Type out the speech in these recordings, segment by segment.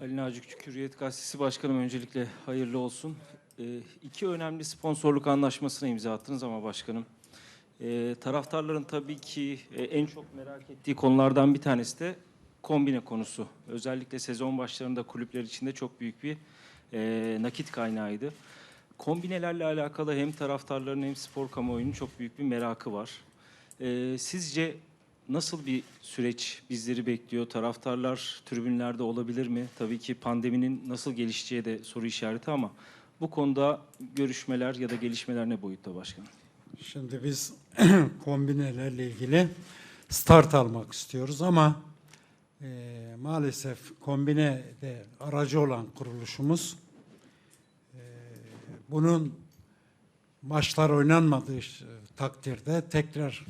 Ali Naci Küçük Hürriyet Gazetesi Başkanım öncelikle hayırlı olsun. Ee, iki önemli sponsorluk anlaşmasına imza attınız ama başkanım. Ee, taraftarların tabii ki e, en çok merak ettiği konulardan bir tanesi de kombine konusu. Özellikle sezon başlarında kulüpler içinde çok büyük bir e, nakit kaynağıydı. Kombinelerle alakalı hem taraftarların hem spor kamuoyunun çok büyük bir merakı var. Ee, sizce nasıl bir süreç bizleri bekliyor? Taraftarlar tribünlerde olabilir mi? Tabii ki pandeminin nasıl gelişeceği de soru işareti ama bu konuda görüşmeler ya da gelişmeler ne boyutta başkanım? Şimdi biz kombinelerle ilgili start almak istiyoruz ama e, maalesef kombine de aracı olan kuruluşumuz e, bunun maçlar oynanmadığı takdirde tekrar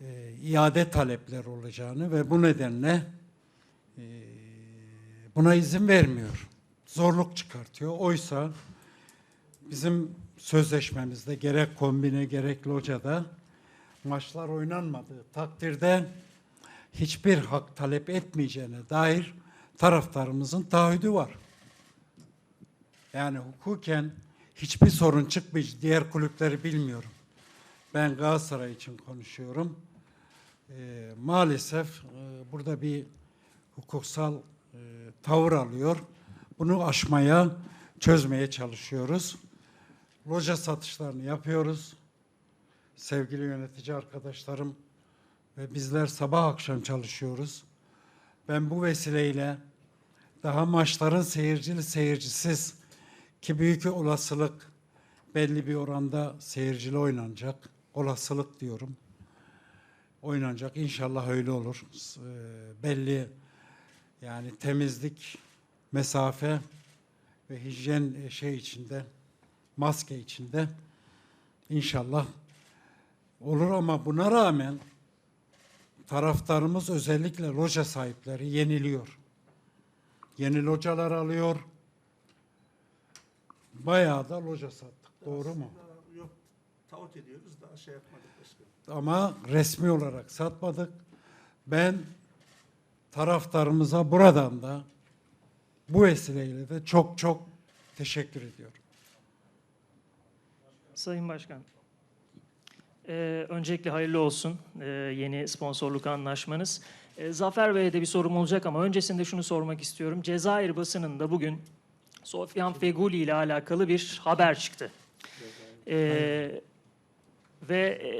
e, iade talepler olacağını ve bu nedenle e, buna izin vermiyor. Zorluk çıkartıyor. Oysa bizim sözleşmemizde gerek kombine gerek locada maçlar oynanmadığı takdirde hiçbir hak talep etmeyeceğine dair taraftarımızın taahhüdü var. Yani hukuken hiçbir sorun çıkmayacak. Diğer kulüpleri bilmiyorum. Ben Galatasaray için konuşuyorum. Ee, maalesef e, burada bir hukuksal e, tavır alıyor. Bunu aşmaya, çözmeye çalışıyoruz. Loca satışlarını yapıyoruz. Sevgili yönetici arkadaşlarım ve bizler sabah akşam çalışıyoruz. Ben bu vesileyle daha maçların seyircili seyircisiz ki büyük olasılık belli bir oranda seyircili oynanacak. Olasılık diyorum. Oynanacak. İnşallah öyle olur. E, belli yani temizlik, mesafe ve hijyen e, şey içinde maske içinde inşallah olur ama buna rağmen taraftarımız özellikle loca sahipleri yeniliyor. Yeni localar alıyor. Bayağı da loca sattık. Doğru mu? Taahhüt ediyoruz daha şey yapmadık başkanım. Ama resmi olarak satmadık. Ben taraftarımıza buradan da bu vesileyle de çok çok teşekkür ediyorum. Sayın Başkan, ee, öncelikle hayırlı olsun ee, yeni sponsorluk anlaşmanız. Ee, Zafer Bey'e de bir sorum olacak ama öncesinde şunu sormak istiyorum. Cezayir basınında bugün Sofyan Feguli ile alakalı bir haber çıktı. Ee, ve e,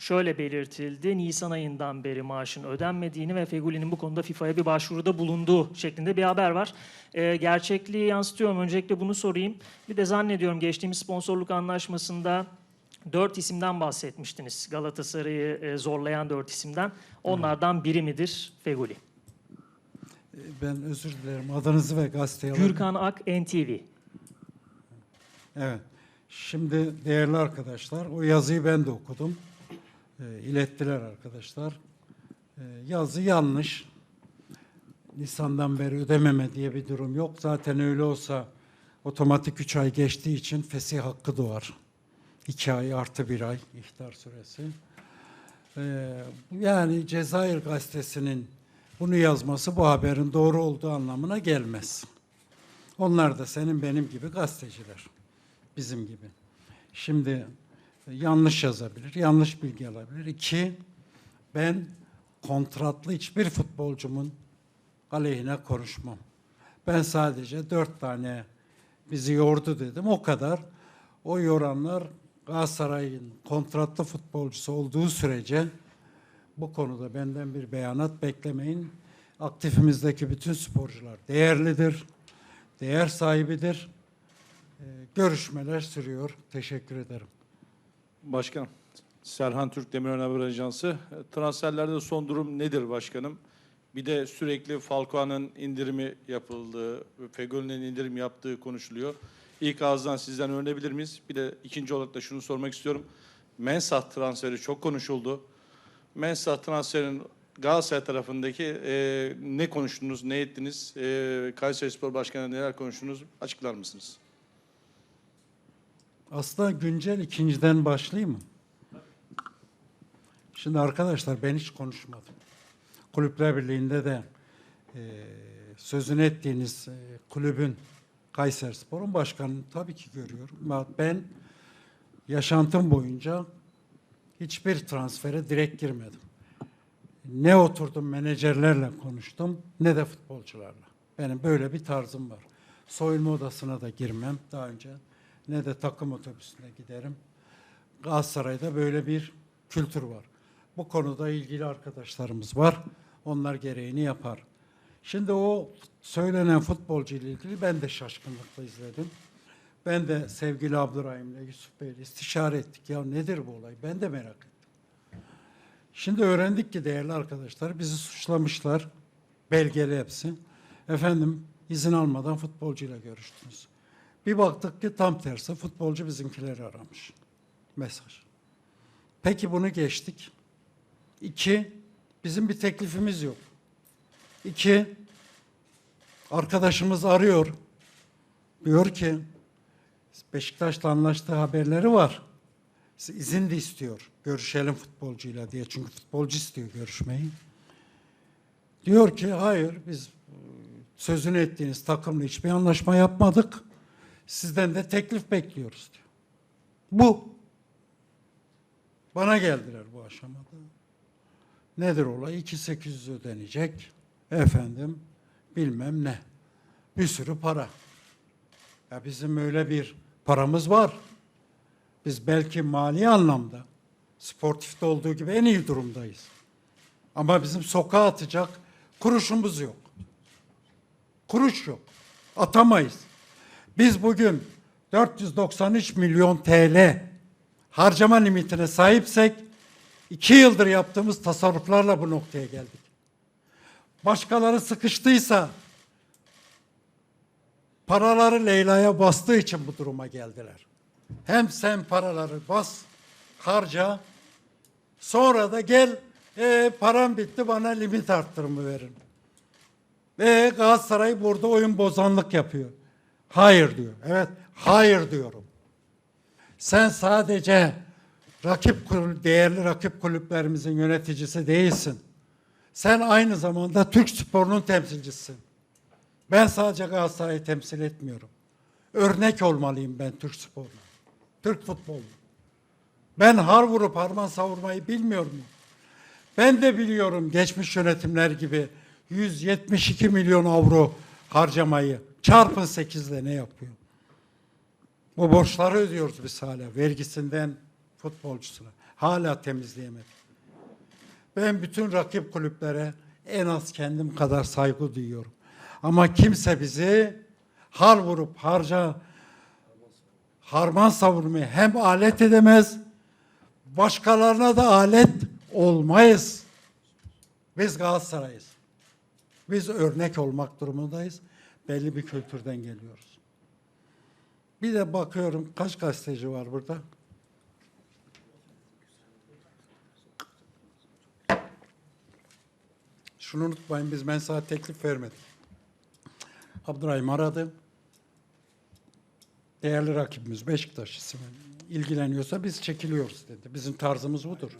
şöyle belirtildi. Nisan ayından beri maaşın ödenmediğini ve Feguli'nin bu konuda FIFA'ya bir başvuruda bulunduğu şeklinde bir haber var. Ee, gerçekliği yansıtıyor mu? Öncelikle bunu sorayım. Bir de zannediyorum geçtiğimiz sponsorluk anlaşmasında dört isimden bahsetmiştiniz. Galatasaray'ı e, zorlayan dört isimden. Onlardan biri midir Feguli? Ben özür dilerim. Adınızı ve gazeteyi alabilir Gürkan Ak, NTV. Evet. Şimdi değerli arkadaşlar, o yazıyı ben de okudum. E, ilettiler arkadaşlar. E, yazı yanlış. Nisan'dan beri ödememe diye bir durum yok. Zaten öyle olsa otomatik 3 ay geçtiği için fesih hakkı doğar. 2 ay artı bir ay ihtar süresi. E, yani Cezayir gazetesinin bunu yazması bu haberin doğru olduğu anlamına gelmez. Onlar da senin benim gibi gazeteciler bizim gibi. Şimdi e, yanlış yazabilir, yanlış bilgi alabilir. İki, ben kontratlı hiçbir futbolcumun aleyhine konuşmam. Ben sadece dört tane bizi yordu dedim. O kadar. O yoranlar Galatasaray'ın kontratlı futbolcusu olduğu sürece bu konuda benden bir beyanat beklemeyin. Aktifimizdeki bütün sporcular değerlidir, değer sahibidir. Ee, görüşmeler sürüyor. Teşekkür ederim. Başkanım, Serhan Türk Demirören Haber Ajansı. Transferlerde son durum nedir başkanım? Bir de sürekli Falcao'nun indirimi yapıldığı, Fegoli'nin indirim yaptığı konuşuluyor. İlk ağızdan sizden öğrenebilir miyiz? Bir de ikinci olarak da şunu sormak istiyorum. Mensah transferi çok konuşuldu. Mensah transferin Galatasaray tarafındaki e, ne konuştunuz, ne ettiniz? E, Kayseri Spor Başkanı neler konuştunuz? Açıklar mısınız? Aslında güncel ikinciden başlayayım mı? Şimdi arkadaşlar ben hiç konuşmadım. Kulüpler Birliği'nde de e, sözünü ettiğiniz e, kulübün Kayserispor'un başkanını tabii ki görüyorum. Ben yaşantım boyunca hiçbir transfere direkt girmedim. Ne oturdum menajerlerle konuştum ne de futbolcularla. Benim böyle bir tarzım var. Soyunma odasına da girmem daha önce. Ne de takım otobüsüne giderim. Galatasaray'da böyle bir kültür var. Bu konuda ilgili arkadaşlarımız var. Onlar gereğini yapar. Şimdi o söylenen futbolcu ile ilgili ben de şaşkınlıkla izledim. Ben de sevgili Abdurrahim'le Yusuf Bey'le istişare ettik. Ya nedir bu olay? Ben de merak ettim. Şimdi öğrendik ki değerli arkadaşlar bizi suçlamışlar. Belgeli hepsi. Efendim izin almadan futbolcuyla görüştünüz. Bir baktık ki tam tersi futbolcu bizimkileri aramış. Mesaj. Peki bunu geçtik. İki, bizim bir teklifimiz yok. İki, arkadaşımız arıyor. Diyor ki Beşiktaş'la anlaştığı haberleri var. İzin de istiyor. Görüşelim futbolcuyla diye. Çünkü futbolcu istiyor görüşmeyi. Diyor ki hayır biz e, sözünü ettiğiniz takımla hiçbir anlaşma yapmadık. Sizden de teklif bekliyoruz diyor. Bu. Bana geldiler bu aşamada. Nedir olay? 2800 ödenecek. Efendim bilmem ne. Bir sürü para. Ya bizim öyle bir paramız var. Biz belki mali anlamda sportifte olduğu gibi en iyi durumdayız. Ama bizim sokağa atacak kuruşumuz yok. Kuruş yok. Atamayız. Biz bugün 493 milyon TL harcama limitine sahipsek iki yıldır yaptığımız tasarruflarla bu noktaya geldik. Başkaları sıkıştıysa paraları Leyla'ya bastığı için bu duruma geldiler. Hem sen paraları bas, harca, sonra da gel, e, param bitti bana limit arttırımı verin. Ve Galatasaray burada oyun bozanlık yapıyor. Hayır diyor. Evet, hayır diyorum. Sen sadece rakip değerli rakip kulüplerimizin yöneticisi değilsin. Sen aynı zamanda Türk sporunun temsilcisisin. Ben sadece Galatasaray'ı temsil etmiyorum. Örnek olmalıyım ben Türk sporuna. Türk futbolu. Ben har vurup harman savurmayı bilmiyor muyum? Ben de biliyorum geçmiş yönetimler gibi 172 milyon avro harcamayı çarpın 8 ile ne yapıyor? Bu borçları ödüyoruz biz hala. Vergisinden futbolcusuna. Hala temizleyemedik. Ben bütün rakip kulüplere en az kendim kadar saygı duyuyorum. Ama kimse bizi har vurup harca harman savurmaya hem alet edemez, başkalarına da alet olmayız. Biz Galatasaray'ız. Biz örnek olmak durumundayız. Belli bir kültürden geliyoruz. Bir de bakıyorum kaç gazeteci var burada? Şunu unutmayın biz ben sana teklif vermedim. Abdurrahim aradı. Değerli rakibimiz Beşiktaş ismi ilgileniyorsa biz çekiliyoruz dedi. Bizim tarzımız budur.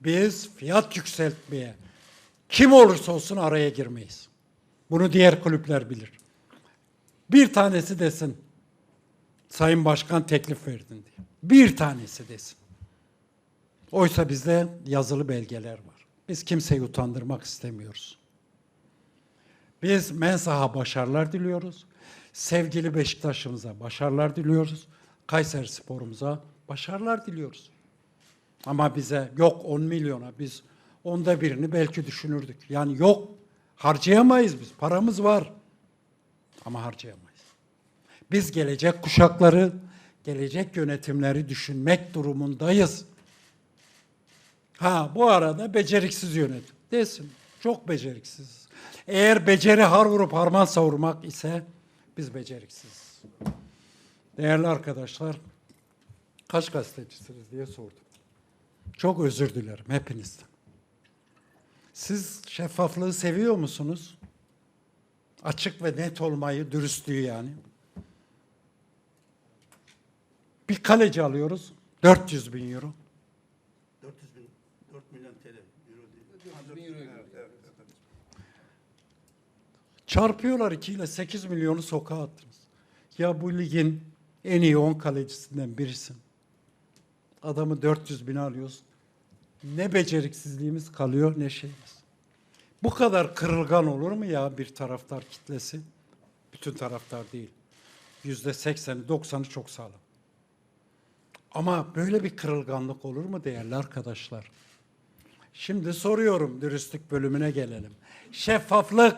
Biz fiyat yükseltmeye kim olursa olsun araya girmeyiz. Bunu diğer kulüpler bilir. Bir tanesi desin. Sayın Başkan teklif verdin diye. Bir tanesi desin. Oysa bizde yazılı belgeler var. Biz kimseyi utandırmak istemiyoruz. Biz Mensah'a başarılar diliyoruz. Sevgili Beşiktaş'ımıza başarılar diliyoruz. Kayseri sporumuza başarılar diliyoruz. Ama bize yok 10 milyona biz onda birini belki düşünürdük. Yani yok harcayamayız biz. Paramız var. Ama harcayamayız. Biz gelecek kuşakları, gelecek yönetimleri düşünmek durumundayız. Ha bu arada beceriksiz yönetim desin. Çok beceriksiz. Eğer beceri har vurup harman savurmak ise biz beceriksiz. Değerli arkadaşlar, kaç gazetecisiniz diye sordum. Çok özür dilerim hepinizden. Siz şeffaflığı seviyor musunuz? Açık ve net olmayı, dürüstlüğü yani. Bir kaleci alıyoruz, 400 bin euro. 400 bin, 4 milyon TL, euro değil. 400 bin euro. Evet, evet, evet. Çarpıyorlar 2 ile 8 milyonu sokağa attınız. Ya bu ligin en iyi 10 kalecisinden birisin. Adamı 400 bin alıyoruz. Ne beceriksizliğimiz kalıyor ne şeyimiz. Bu kadar kırılgan olur mu ya bir taraftar kitlesi? Bütün taraftar değil. Yüzde sekseni, doksanı çok sağlam. Ama böyle bir kırılganlık olur mu değerli arkadaşlar? Şimdi soruyorum dürüstlük bölümüne gelelim. Şeffaflık,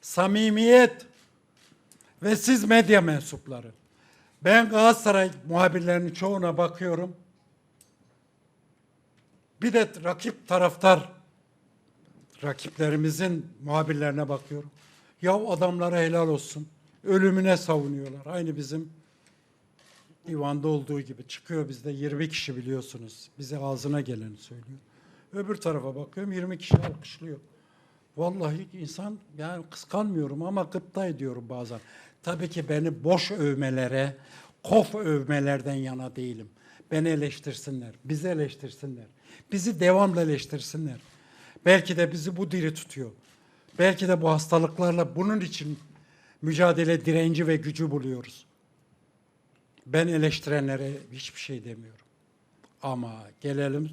samimiyet ve siz medya mensupları. Ben Galatasaray muhabirlerinin çoğuna bakıyorum. Bir de rakip taraftar rakiplerimizin muhabirlerine bakıyorum. Ya adamlara helal olsun. Ölümüne savunuyorlar. Aynı bizim divanda olduğu gibi çıkıyor bizde 20 kişi biliyorsunuz. Bize ağzına geleni söylüyor. Öbür tarafa bakıyorum 20 kişi alkışlıyor. Vallahi insan yani kıskanmıyorum ama gıpta ediyorum bazen. Tabii ki beni boş övmelere, kof övmelerden yana değilim. Beni eleştirsinler, bizi eleştirsinler. Bizi devamlı eleştirsinler. Belki de bizi bu diri tutuyor. Belki de bu hastalıklarla bunun için mücadele direnci ve gücü buluyoruz. Ben eleştirenlere hiçbir şey demiyorum. Ama gelelim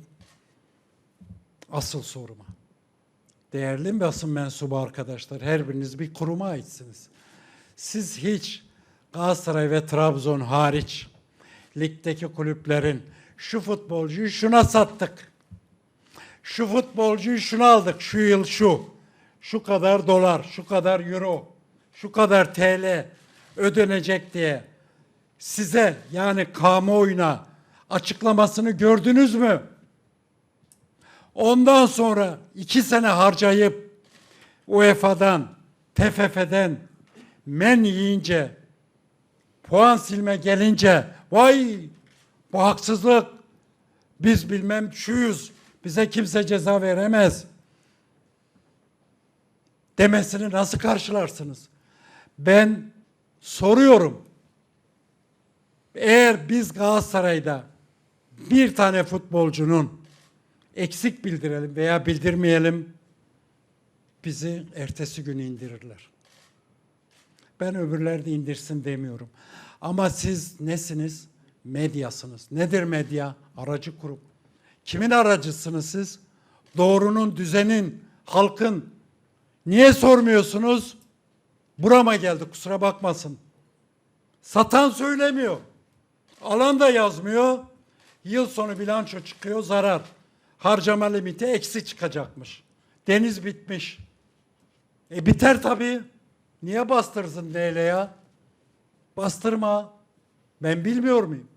asıl soruma. Değerli basın mensubu arkadaşlar, her biriniz bir kuruma aitsiniz. Siz hiç Galatasaray ve Trabzon hariç ligdeki kulüplerin şu futbolcuyu şuna sattık. Şu futbolcuyu şuna aldık. Şu yıl şu. Şu kadar dolar, şu kadar euro, şu kadar TL ödenecek diye size yani kamuoyuna açıklamasını gördünüz mü? Ondan sonra iki sene harcayıp UEFA'dan, TFF'den men yiyince, puan silme gelince, vay bu haksızlık, biz bilmem şuyuz, bize kimse ceza veremez demesini nasıl karşılarsınız? Ben soruyorum. Eğer biz Galatasaray'da bir tane futbolcunun eksik bildirelim veya bildirmeyelim bizi ertesi gün indirirler. Ben öbürler de indirsin demiyorum. Ama siz nesiniz? Medyasınız. Nedir medya? Aracı kurum. Kimin aracısınız siz? Doğrunun, düzenin, halkın. Niye sormuyorsunuz? Burama geldi kusura bakmasın. Satan söylemiyor. Alan da yazmıyor. Yıl sonu bilanço çıkıyor zarar. Harcama limiti eksi çıkacakmış. Deniz bitmiş. E biter tabii. Niye bastırsın DL ya? Bastırma. Ben bilmiyor muyum?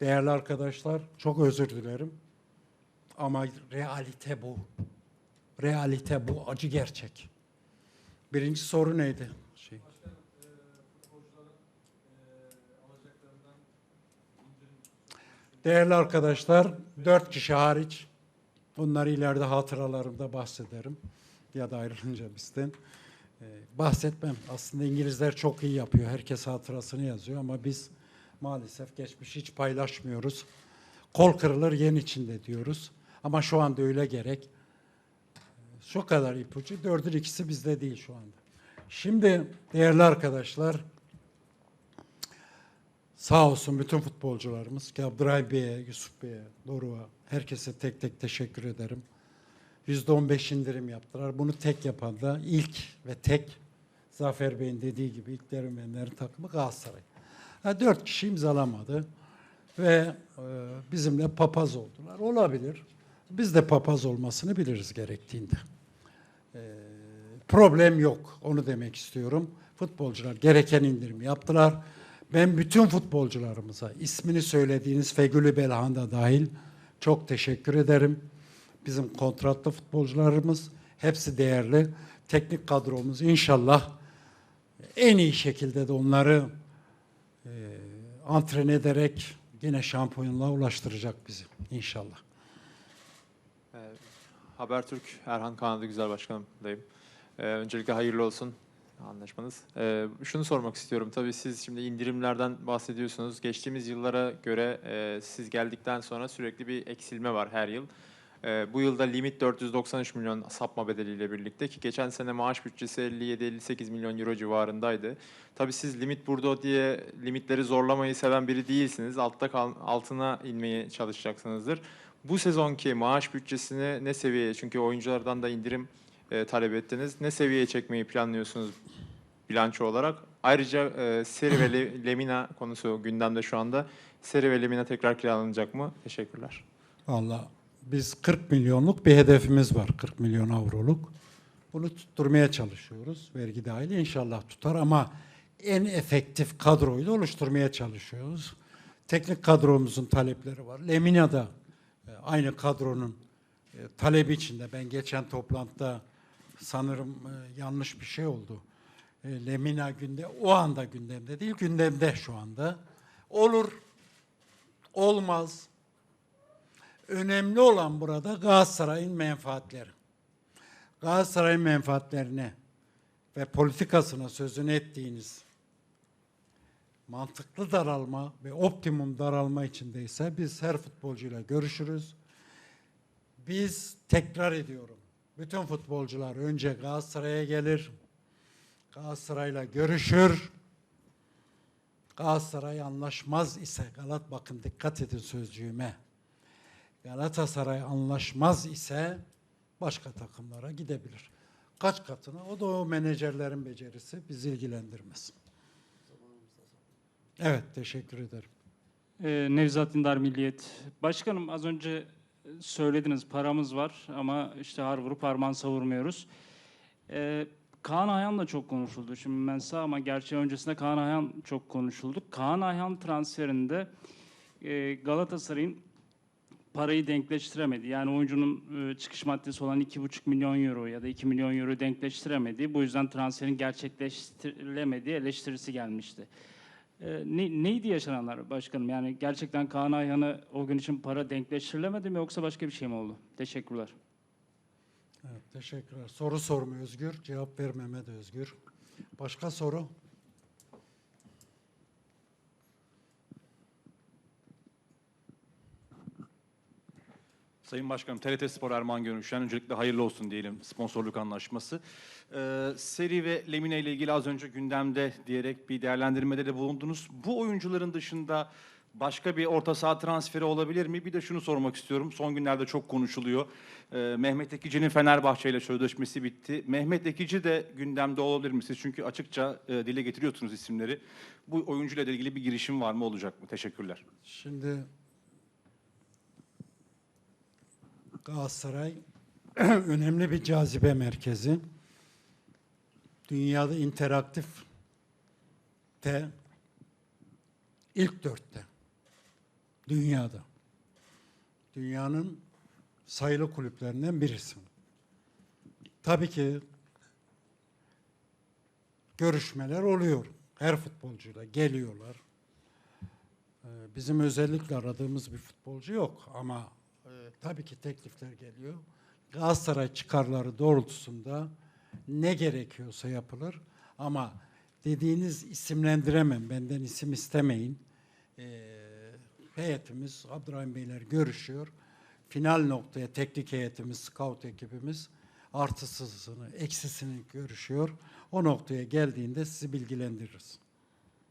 Değerli arkadaşlar çok özür dilerim. Ama realite bu. Realite bu. Acı gerçek. Birinci soru neydi? Şey. Değerli arkadaşlar, dört kişi hariç, bunları ileride hatıralarımda bahsederim ya da ayrılınca bizden. Ee, bahsetmem. Aslında İngilizler çok iyi yapıyor. Herkes hatırasını yazıyor ama biz maalesef geçmiş hiç paylaşmıyoruz. Kol kırılır yen içinde diyoruz. Ama şu anda öyle gerek. Şu kadar ipucu. Dördün ikisi bizde değil şu anda. Şimdi değerli arkadaşlar, Sağ olsun bütün futbolcularımız. ki Abdurrahim Bey'e, Yusuf Bey'e, Doruk'a, herkese tek tek teşekkür ederim. Yüzde on beş indirim yaptılar. Bunu tek yapan da ilk ve tek Zafer Bey'in dediği gibi ilk derin takımı Galatasaray. Ha, dört kişi imzalamadı ve e, bizimle papaz oldular. Olabilir. Biz de papaz olmasını biliriz gerektiğinde. E, problem yok. Onu demek istiyorum. Futbolcular gereken indirim yaptılar. Ben bütün futbolcularımıza, ismini söylediğiniz Fegülü Belhan da dahil çok teşekkür ederim. Bizim kontratlı futbolcularımız hepsi değerli. Teknik kadromuz inşallah en iyi şekilde de onları e, antren ederek yine şampiyonluğa ulaştıracak bizi inşallah. Ee, Habertürk Erhan Kanadı Güzel Başkanımdayım. Ee, öncelikle hayırlı olsun anlaşmanız. Ee, şunu sormak istiyorum. Tabii siz şimdi indirimlerden bahsediyorsunuz. Geçtiğimiz yıllara göre e, siz geldikten sonra sürekli bir eksilme var her yıl. Ee, bu yılda limit 493 milyon sapma bedeliyle birlikte ki geçen sene maaş bütçesi 57-58 milyon euro civarındaydı. Tabii siz limit burada diye limitleri zorlamayı seven biri değilsiniz. Altta kal, altına inmeye çalışacaksınızdır. Bu sezonki maaş bütçesini ne seviyeye çünkü oyunculardan da indirim e, talep ettiniz. Ne seviyeye çekmeyi planlıyorsunuz bilanço olarak? Ayrıca e, Seri ve Le- Lemina konusu gündemde şu anda. Seri ve Lemina tekrar kiralanacak mı? Teşekkürler. Valla biz 40 milyonluk bir hedefimiz var. 40 milyon avroluk. Bunu tutturmaya çalışıyoruz. Vergi dahil inşallah tutar ama en efektif kadroyu da oluşturmaya çalışıyoruz. Teknik kadromuzun talepleri var. Lemina da e, aynı kadronun e, talebi içinde. Ben geçen toplantıda sanırım e, yanlış bir şey oldu. Lemina günde o anda gündemde değil, gündemde şu anda. Olur, olmaz. Önemli olan burada Galatasaray'ın menfaatleri. Galatasaray'ın menfaatlerine ve politikasına sözünü ettiğiniz mantıklı daralma ve optimum daralma içindeyse biz her futbolcuyla görüşürüz. Biz tekrar ediyorum. Bütün futbolcular önce Galatasaray'a gelir. Galatasaray'la görüşür. Galatasaray anlaşmaz ise Galat bakın dikkat edin sözcüğüme. Galatasaray anlaşmaz ise başka takımlara gidebilir. Kaç katına? O da o menajerlerin becerisi bizi ilgilendirmez. Evet, teşekkür ederim. Ee, Nevzat Dindar Milliyet. Başkanım az önce söylediniz paramız var ama işte har vurup parmağını savurmuyoruz. Ee, Kaan Ayhan da çok konuşuldu. Şimdi ben sağ ama gerçi öncesinde Kaan Ayhan çok konuşuldu. Kaan Ayhan transferinde e, Galatasaray'ın parayı denkleştiremedi. Yani oyuncunun e, çıkış maddesi olan 2,5 milyon euro ya da 2 milyon euro denkleştiremedi. Bu yüzden transferin gerçekleştirilemediği eleştirisi gelmişti. Ee, ne, neydi yaşananlar başkanım? Yani gerçekten Kaan Ayhan'a o gün için para denkleştirilemedi mi yoksa başka bir şey mi oldu? Teşekkürler. Evet, teşekkürler. Soru sorma Özgür, cevap vermeme de Özgür. Başka soru? Sayın Başkanım, TRT Spor Erman Görüşen öncelikle hayırlı olsun diyelim sponsorluk anlaşması. Ee, Seri ve Lemine ile ilgili az önce gündemde diyerek bir değerlendirmede de bulundunuz. Bu oyuncuların dışında başka bir orta saha transferi olabilir mi? Bir de şunu sormak istiyorum. Son günlerde çok konuşuluyor. Ee, Mehmet Ekici'nin Fenerbahçe ile sözleşmesi bitti. Mehmet Ekici de gündemde olabilir mi siz? Çünkü açıkça e, dile getiriyorsunuz isimleri. Bu oyuncuyla ilgili bir girişim var mı olacak mı? Teşekkürler. Şimdi Galatasaray önemli bir cazibe merkezi. Dünyada interaktif de ilk dörtte. Dünyada. Dünyanın sayılı kulüplerinden birisi. Tabii ki görüşmeler oluyor. Her futbolcuyla geliyorlar. Ee, Bizim özellikle aradığımız bir futbolcu yok ama e, tabii ki teklifler geliyor. Galatasaray çıkarları doğrultusunda ne gerekiyorsa yapılır ama dediğiniz isimlendiremem, benden isim istemeyin. Ee, heyetimiz, Abdurrahim Beyler görüşüyor. Final noktaya teknik heyetimiz, scout ekibimiz artısını, eksisini görüşüyor. O noktaya geldiğinde sizi bilgilendiririz.